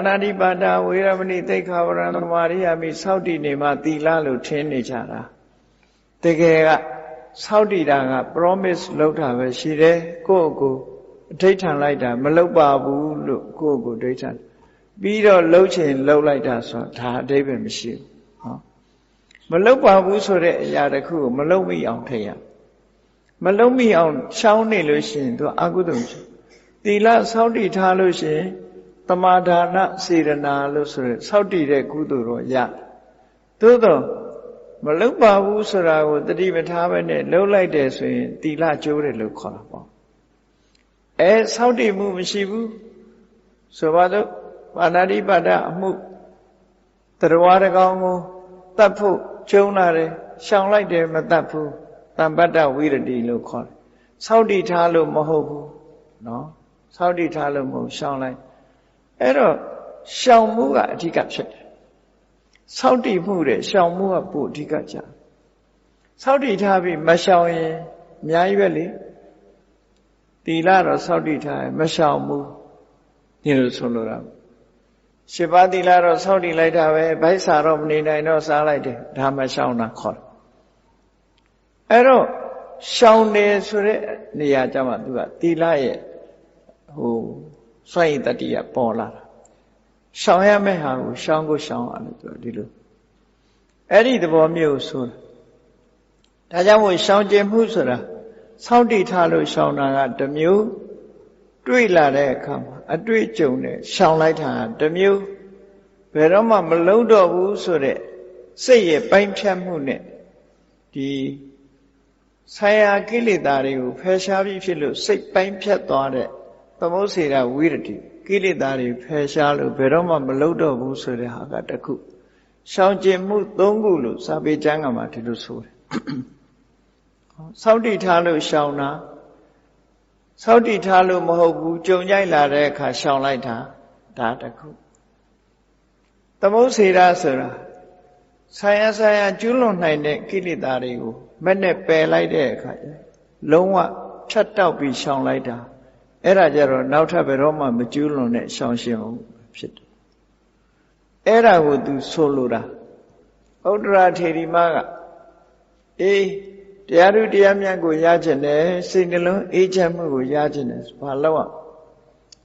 အနာတိပါဒဝေရမဏိသိက္ခာဝရံသမာရိယာမိစောက်တည်နေမှသီလလို့ထင်နေကြတာတကယ်ကစောက်တည်တာက promise လုပ်တာပဲရှိတယ်ကိုယ့်ကိုအဋိဋ္ဌံလိုက်တာမလုပ်ပါဘူးလို့ကိုယ့်ကိုအဋိဋ္ဌံပြီးတော့လှုပ်ချင်လှုပ်လိုက်တာဆိုဒါအဓိပ္ပာယ်မရှိဘူးဟောမလုပ်ပါဘူးဆိုတဲ့အရာတစ်ခုကိုမလုပ်မိအောင်ထည့်ရမလုပ်မိအောင်ရှောင်းနေလို့ရှိရင်သူအကုသိုလ်ရှိသီလစောင့်တည်ထားလို့ရှိရင် တမာဒါနစေရနာလို့ဆိုရယ်စောင့်တည်တဲ့ကုသိုလ်တော့ရသို့တော့မလုပ်ပါဘူးဆိုတာကိုတတိပထားပဲနဲ့လှုပ်လိုက်တယ်ဆိုရင်သီလကျိုးတယ်လို့ခေါ်တာပေါ့အဲစောင့်တည်မှုမရှိဘူးဆိုပါတော့ပါဏာတိပါဒအမှုတရားတကောင်ကိုတတ်ဖို့ကျုံလာတယ်ရှောင်လိုက်တယ်မတတ်ဘူးတမ္ပတ္တဝိရတိလို့ခေါ်တယ်စောင့်တည်ထားလို့မဟုတ်ဘူးနော်စောင့်တည်ထားလို့မဟုတ်ရှောင်လိုက် အဲ့တော့ရှောင်မှုကအဓိကဖြစ်တယ်စောင့်တည်မှုတဲ့ရှောင်မှုကပိုအဓိကကြစောင့်တည်ထားပြီးမရှောင်ရင်အများကြီးပဲလေတီလာတော့စောင့်တည်ထားရင်မရှောင်ဘူးဒီလိုဆိုလိုတာရှစ်ပါးသီလတော့စောင့်တည်လိုက်တာပဲဗိုက်စာတော့မနေနိုင်တော့စားလိုက်တယ်ဒါမှရှောင်တာခေါ်တယ်အဲ့တော့ရှောင်တယ်ဆိုတဲ့နေရာကျမှသူကသီလရဲ့ဟို စွန့်ရည်တတိယပေါ်လာတာရှောင်ရမယ့်ဟာကိုရှောင်ကိုရှောင်ရတယ်သူဒီလိုအဲ့ဒီသဘောမျိုးဆိုတာဒါကြောင့်မို့ရှောင်ကျင်မှုဆိုတာစောင့်တည်ထားလို့ရှောင်တာကတစ်မျိုးတွေ့လာတဲ့အခါမှာအတွေ့အကြုံနဲ့ရှောင်လိုက်တာတစ်မျိုးဘယ်တော့မှမလုံးတော့ဘူးဆိုတဲ့စိတ်ရဲ့ပိုင်းဖြတ်မှုနဲ့ဒီဆာယာကိလေသာတွေကိုဖယ်ရှားပြီးဖြစ်လို့စိတ်ပိုင်းဖြတ်သွားတဲ့ သမုတ်စေရဝိရတိကိလေသာတွေဖယ်ရှားလို့ဘယ်တော့မှမလုံးတော့ဘူးဆိုတဲ့ဟာကတခုရှောင်ကျင်မှု၃ခုလို့စာပေကျမ်းကမှာဒီလိုဆိုတယ်စောင့်တည်ထားလို့ရှောင်တာစောင့်တည်ထားလို့မဟုတ်ဘူးကြုံကြိုက်လာတဲ့အခါရှောင်လိုက်တာဒါတခုသမုတ်စေရဆိုတာဆာယဆာယကျွလွန်နိုင်တဲ့ကိလေသာတွေကိုမဲ့နဲ့ပယ်လိုက်တဲ့အခါလုံးဝဖြတ်တောက်ပြီးရှောင်လိုက်တာ အဲ့ဒါကြတော့နောက်ထပ်ဘယ်တော့မှမကျူးလွန်တဲ့ရှောင်ရှင်အောင်ဖြစ်တယ်အဲ့ဒါကိုသူဆိုလိုတာဥဒ္ဒရာထေရီမကအေးတရားသူတရားမြတ်ကိုရခြင်းနဲ့စိတ်နှလုံးအေးချမ်းမှုကိုရခြင်းနဲ့ဘာလို့อ่ะ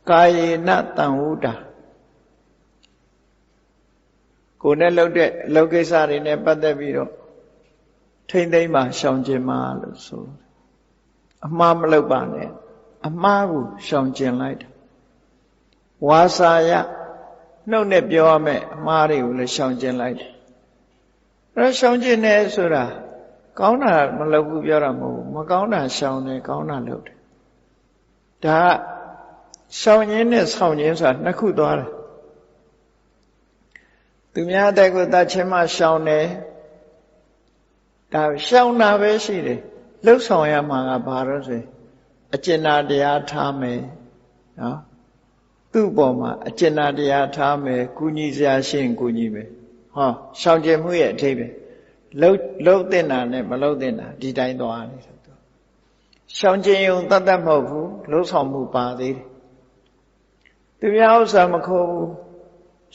ကာယေနတံဝုတာကိုယ်နဲ့လှုပ်တဲ့အလုပ်ကိစ္စတွေနဲ့ပတ်သက်ပြီးတော့ထိမ့်သိမ့်မှရှောင်ခြင်းမှာလို့ဆိုအမှားမလုပ်ပါနဲ့ အမှားကိုရှောင်ကျင်လိုက်တာဝါစာယနှုတ်နဲ့ပြောရမယ်အမှားတွေကိုလည်းရှောင်ကျင်လိုက်တယ်အဲရှောင်ကျင်တယ်ဆိုတာကောင်းတာမလုပ်ဘူးပြောတာမဟုတ်ဘူးမကောင်းတာရှောင်တယ်ကောင်းတာလုပ်တယ်ဒါကရှောင်ရင်းနဲ့ဆောင်ရင်းဆိုတာနှစ်ခုသွားတယ်သူများတဲ့ကိုတတ်ချင်းမှရှောင်တယ်ဒါရှောင်တာပဲရှိတယ်လှုပ်ဆောင်ရမှာကဘာလို့ဆိုရင် အကျဉ်းတရားထားမယ်နော်သူ့ပေါ်မှာအကျဉ်းတရားထားမယ်ကုညီစရာရှင်းကုညီမယ်ဟောရှောင်ကျင်မှုရဲ့အထိပ္ပယ်လှုပ်လှုပ်တဲ့နာနဲ့မလှုပ်တဲ့နာဒီတိုင်းသွားတယ်ဆိုတော့ရှောင်ကျင်ုံတတ်တတ်မဟုတ်ဘူးလှုပ်ဆောင်မှုပါသေးတယ်သူများဥစ္စာမခိုးဘူး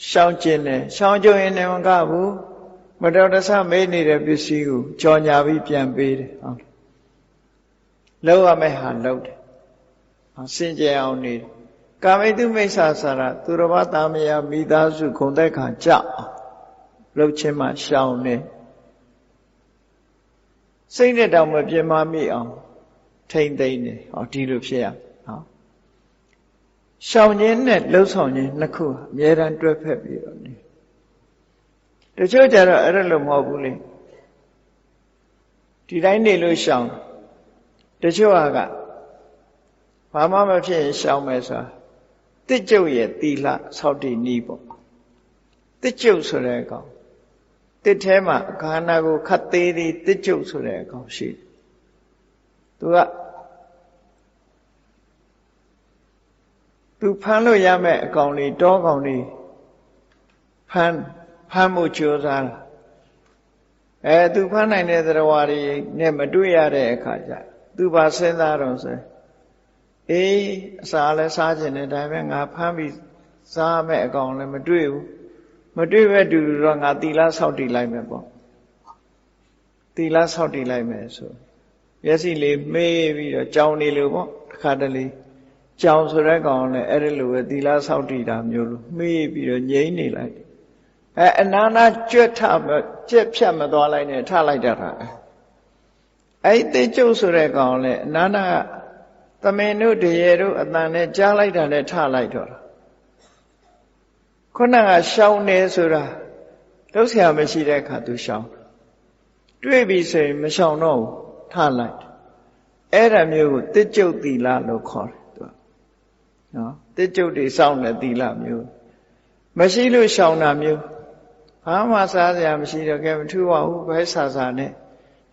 ရှောင်ကျင်တယ်ရှောင်ကျင်ရင်လည်းမကဘူးမတော်တဆမေးနေတဲ့ပစ္စည်းကိုကြော်ညာပြီးပြန်ပေးတယ်ဟုတ် လောက်ရမယ့်ဟာလောက်တယ်စင်ကြယ်အောင်နေကာမိတုမိစ္ဆာစာရသူတော်ဘာတာမယမိသားစုဂုံသက်ခံကြအောင်လှုပ်ခြင်းမှရှောင်နေစိတ်နဲ့တောင်မပြင်းမမိအောင်ထိမ့်သိမ့်နေဟောဒီလိုဖြစ်ရနော်ရှောင်ခြင်းနဲ့လှုပ်ဆောင်ခြင်းနှစ်ခုအမြဲတမ်းတွဲဖက်ပြီးတော့နေတချို့ကြတော့အဲ့ဒါလို့မဟုတ်ဘူးလေဒီတိုင်းနေလို့ရှောင် တချို့ဟာကဘာမှမဖြစ်ရင်ရှောင်မယ်ဆိုတာတစ်ကျုပ်ရဲ့တီလဆောက်တည်နီးပေါ့တစ်ကျုပ်ဆိုတဲ့အကောင်တစ်ထဲမှာအခါနာကိုခတ်သေးသေးတစ်ကျုပ်ဆိုတဲ့အကောင်ရှိတယ်သူကသူဖမ်းလို့ရမယ့်အကောင်လေးတောကောင်လေးဖမ်းဖမ်းမှုကြိုးစားတာအဲသူဖမ်းနိုင်တဲ့သရဝါတွေနဲ့မတွေ့ရတဲ့အခါကျ သူပါစဉ်းစားတော့ဆိုအေးအစာလည်းစားခြင်းနဲ့ဒါပေမဲ့ငါဖမ်းပြီးစားမဲ့အကောင်လည်းမတွေ့ဘူးမတွေ့ပဲတူတူတော့ငါသီလဆောက်တည်လိုက်မယ်ပေါ့သီလဆောက်တည်လိုက်မယ်ဆိုမျက်စိလေးမေးပြီးတော့ကြောင်နေလို့ပေါ့တစ်ခါတလေကြောင်ဆိုတဲ့ကောင်လည်းအဲ့ဒီလိုပဲသီလဆောက်တည်တာမျိုးလို့မေးပြီးတော့ငြိမ့်နေလိုက်တယ်အဲအနာနာကြွတ်ထမကြက်ဖြတ်မသွားလိုက်နဲ့ထလိုက်တတ်တာ အဲ့ဒီကျုပ်ဆိုတဲ့ကောင်လည်းအနာနာကသမင်တို့တရေတို့အတန်နဲ့ကြားလိုက်တာနဲ့ထလိုက်တော့တာခုနကရှောင်းနေဆိုတာလုံးဆရာမရှိတဲ့အခါသူရှောင်းတွေ့ပြီဆိုရင်မရှောင်တော့ဘူးထလိုက်အဲ့ဒါမျိုးကိုတစ်ကျုပ်သီလလို့ခေါ်တယ်သူကနော်တစ်ကျုပ်တွေစောင့်တဲ့သီလမျိုးမရှိလို့ရှောင်တာမျိုးဘာမှစားစရာမရှိတော့ကဲမထူပါဘူးဘဲဆာဆာနဲ့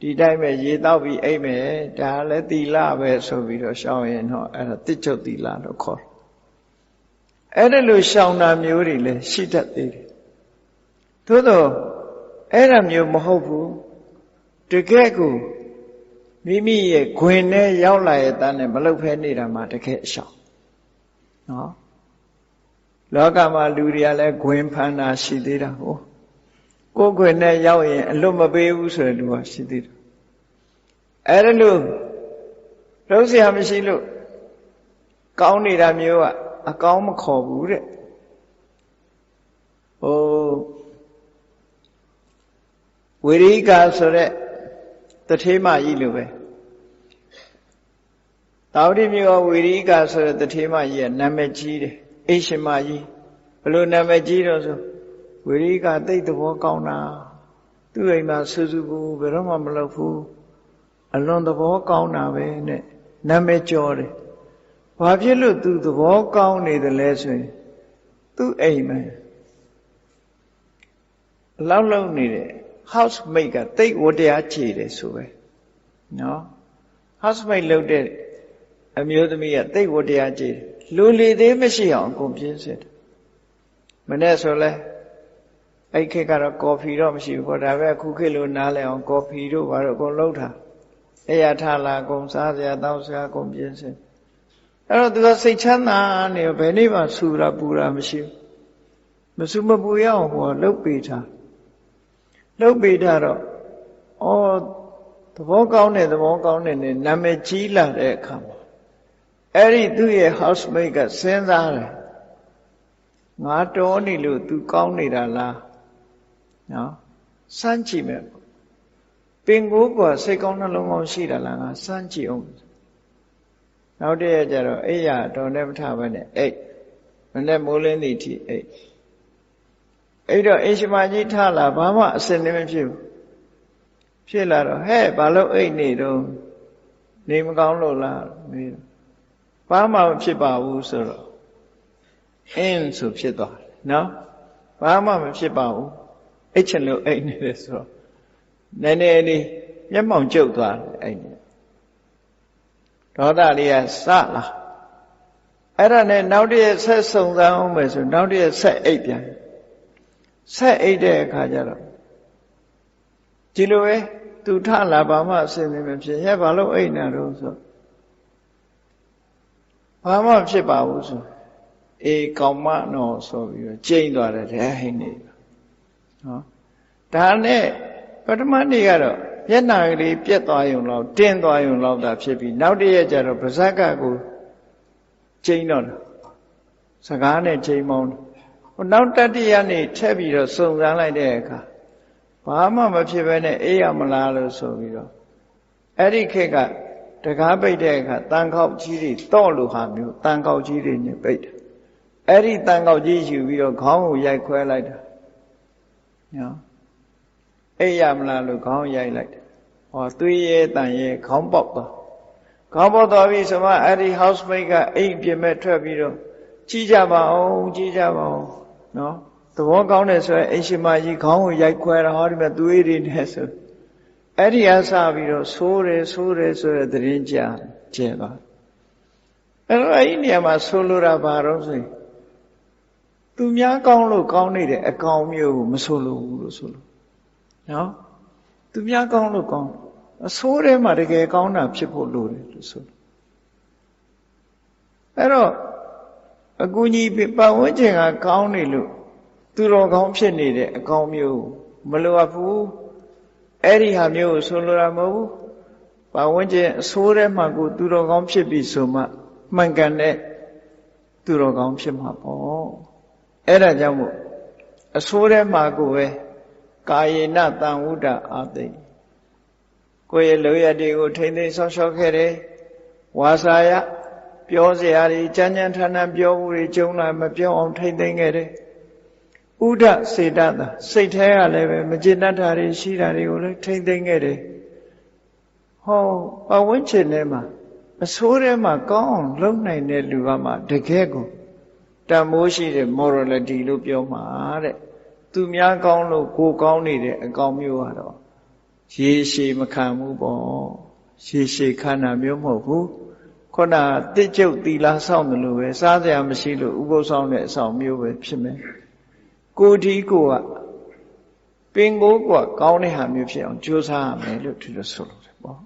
ဒီတိုင်းပဲရေတောက်ပြီးအိပ်မယ်ဒါလည်းသီလပဲဆိုပြီးတော့ရှောင်ရင်တော့အဲ့ဒါတစ်ကျုပ်သီလလို့ခေါ်တယ်အဲ့ဒါလို့ရှောင်တာမျိုးတွေလည်းရှိတတ်သေးတယ်သို့တော့အဲ့ဒါမျိုးမဟုတ်ဘူးတကယ်ကိုမိမိရဲ့ဂွင်နဲ့ရောက်လာရဲ့တန်းနဲ့မလုတ်ဖဲနေတာမှတကယ်အရှောင်နော်လောကမှာလူတွေကလည်းဂွင်ဖန်တာရှိသေးတာဟုတ် ကိုယ်ခွေနဲ့ရောက်ရင်အလွတ်မပေးဘူးဆိုတဲ့လူကရှိသေးတယ်အဲ့ဒါလို့လုံးစရာမရှိလို့ကောင်းနေတာမျိုးကအကောင်းမခေါ်ဘူးတဲ့ဟိုဝိရိကဆိုတဲ့တထေးမကြီးလိုပဲတာဝတိမျိုးဝိရိကဆိုတဲ့တထေးမကြီးကနာမည်ကြီးတယ်အိရှင်မကြီးဘလို့နာမည်ကြီးတော့ဆို ဝိရိကတိတ်သဘောကောင်းတာသူ့အိမ်မှာဆူဆူပူဘယ်တော့မှမလုပ်ဘူးအလွန်သဘောကောင်းတာပဲနဲ့နာမည်ကျော်တယ်ဘာဖြစ်လို့သူသဘောကောင်းနေတယ်လဲဆိုရင်သူ့အိမ်မှာလောက်လောက်နေတဲ့ house mate ကတိတ်ဝတရားခြေတယ်ဆိုပဲနော် house mate လုပ်တဲ့အမျိုးသမီးကတိတ်ဝတရားခြေတယ်လူလေသေးမရှိအောင်အကုန်ပြင်းစစ်တယ်မနေ့ဆိုလဲ အဲ့ခေတ်ကတော့ကော်ဖီတော့မရှိဘူးခေါ်ဒါပဲအခုခေတ်လိုနားလဲအောင်ကော်ဖီတို့ဘာလို့အကုန်လုံးထားအဲ့ရထလာအကုန်စားစရာတောက်စရာအကုန်ပြင်းစစ်အဲ့တော့သူကစိတ်ချမ်းသာနေဘယ်နေ့မှဆူတာပူတာမရှိဘူးမဆူမပူရအောင်ဟောလှုပ်ပေးထားလှုပ်ပေးထားတော့ဩသဘောကောင်းတဲ့သဘောကောင်းတဲ့နဲ့နာမည်ကြီးလာတဲ့အခါမှာအဲ့ဒီသူ့ရဲ့ housemate ကစဉ်းစားတယ်ငါတော်နေလို့ तू ကောင်းနေတာလား နော်စမ်းကြည့်မယ်ပင်ကိုယ်ကစိတ်ကောင်းနှလုံးကောင်းရှိတာလားငါစမ်းကြည့်အောင်နောက်တည့်ရကျတော့အိယာတော်နဲ့မထဘဲနဲ့အိတ်မနဲ့မိုးလင်းသည့်ထိအိတ်အဲ့တော့အိရှင်မကြီးထလာဘာမှအစင်နေမဖြစ်ဘူးဖြစ်လာတော့ဟဲ့ဘာလို့အိတ်နေတော့နေမကောင်းလို့လားမေးဘာမှမဖြစ်ပါဘူးဆိုတော့အင်းဆိုဖြစ်သွားတယ်နော်ဘာမှမဖြစ်ပါဘူး အိတ်ချင်လို့အိတ်နေတယ်ဆိုတော့နည်းနည်းလေးမျက်မှောင်ကျုပ်သွားတယ်အဲ့ဒီဒေါသလေးကစလာအဲ့ဒါနဲ့နောက်တည့်ဆက်စုံစမ်းအောင်မယ်ဆိုနောက်တည့်ဆက်အိတ်ပြန်ဆက်အိတ်တဲ့အခါကျတော့ဒီလိုပဲသူထလာဘာမှအစင်မဖြစ်ရဲ့ဘာလို့အိတ်နေတော့ဆိုဘာမှဖြစ်ပါဘူးဆိုအေးကောင်မနော်ဆိုပြီးတော့ကျိန်သွားတယ်တဲ့ဟိနေ နော်ဒါနဲ့ပထမနေ့ကတော့မျက်နာကလေးပြက်သွားရုံလောက်တင်းသွားရုံလောက်သာဖြစ်ပြီးနောက်တည့်ရက်ကျတော့ပါဇက်ကကိုကျိန်တော့တယ်စကားနဲ့ကျိန်မောင်းတယ်ဟိုနောက်တတိယနေ့ထက်ပြီးတော့စုံစမ်းလိုက်တဲ့အခါဘာမှမဖြစ်ဘဲနဲ့အေးရမလားလို့ဆိုပြီးတော့အဲ့ဒီခေတ်ကတကားပိတ်တဲ့အခါတန်ခေါက်ကြီးတွေတော့လို့ဟာမျိုးတန်ခေါက်ကြီးတွေနဲ့ပိတ်တယ်အဲ့ဒီတန်ခေါက်ကြီးယူပြီးတော့ခေါင်းကိုရိုက်ခွဲလိုက်တာ နော်အိပ်ရမလားလို့ခေါင်းရိုက်လိုက်တယ်ဟောသွေးရဲတန်ရဲခေါင်းပေါက်သွားခေါင်းပေါက်သွားပြီဆိုမှအဲ့ဒီ housemate ကအိမ်ပြင်မဲ့ထွက်ပြီးတော့ကြည့်ကြပါအောင်ကြည့်ကြပါအောင်နော်သဘောကောင်းတယ်ဆိုရင်အိမ်ရှင်မကြီးခေါင်းကိုရိုက်ခွဲတာဟောဒီမဲ့သွေးတွေနဲ့ဆိုအဲ့ဒီအစပြီးတော့ဆိုးတယ်ဆိုးတယ်ဆိုတဲ့သတင်းကြားကျဲသွားအဲ့တော့အဲ့ဒီနေရာမှာဆိုလိုတာဘာတော့ဆိုရင် သူများကောင်းလို့ကောင်းနေတဲ့အကောင်မျိုးကိုမဆိုလိုဘူးလို့ဆိုလို့နော်သူများကောင်းလို့ကောင်းအဆိုးထဲမှာတကယ်ကောင်းတာဖြစ်ဖို့လိုတယ်လို့ဆိုလို့အဲ့တော့အကူကြီးပတ်ဝန်းကျင်ကကောင်းနေလို့သူတော်ကောင်းဖြစ်နေတဲ့အကောင်းမျိုး မလိုအပ်ဘူးအဲ့ဒီဟာမျိုးကိုဆိုလိုတာမဟုတ်ဘူးပတ်ဝန်းကျင်အဆိုးထဲမှာကိုသူတော်ကောင်းဖြစ်ပြီဆိုမှမှန်ကန်တဲ့သူတော်ကောင်းဖြစ်မှာပေါ့ အဲ့ဒါကြောင့်မို့အဆိုးထဲမှာကိုပဲကာယေနတံဝုဒ္ဒအာသိကိုယ့်ရဲ့လောရတွေကိုထိမ့်သိမ်းဆောက်ရှောက်ခဲ့တယ်ဝါစာယပြောစရာတွေကြမ်းကြမ်းထန်ထန်ပြောမှုတွေကြုံလာမပြောအောင်ထိမ့်သိမ်းခဲ့တယ်ဥဒစေတသာစိတ်แท้ကလည်းပဲမကျေနပ်တာတွေရှိတာတွေကိုလည်းထိမ့်သိမ်းခဲ့တယ်ဟောပဝန်းကျင်ထဲမှာအဆိုးထဲမှာကောင်းအောင်လုပ်နိုင်တဲ့လူကမှတကယ်ကို တန်မိုးရှိတဲ့ morality လို့ပြောမှာတဲ့သူများကောင်းလို့ကိုကောင်းနေတဲ့အကောင်မျိုးကတော့ရေရှည်မခံဘူးပေါ့ရေရှည်ခံတာမျိုးမဟုတ်ဘူးခုနတစ်ကျုပ်တီလာဆောင်တယ်လို့ပဲစားစရာမရှိလို့ဥပုသ်ဆောင်တဲ့အဆောင်မျိုးပဲဖြစ်မယ်ကိုဒီကိုကပင်ကိုကကောင်းတဲ့ဟာမျိုးဖြစ်အောင်ကြိုးစားရမယ်လို့ဒီလိုဆိုလို့တယ်ပေါ့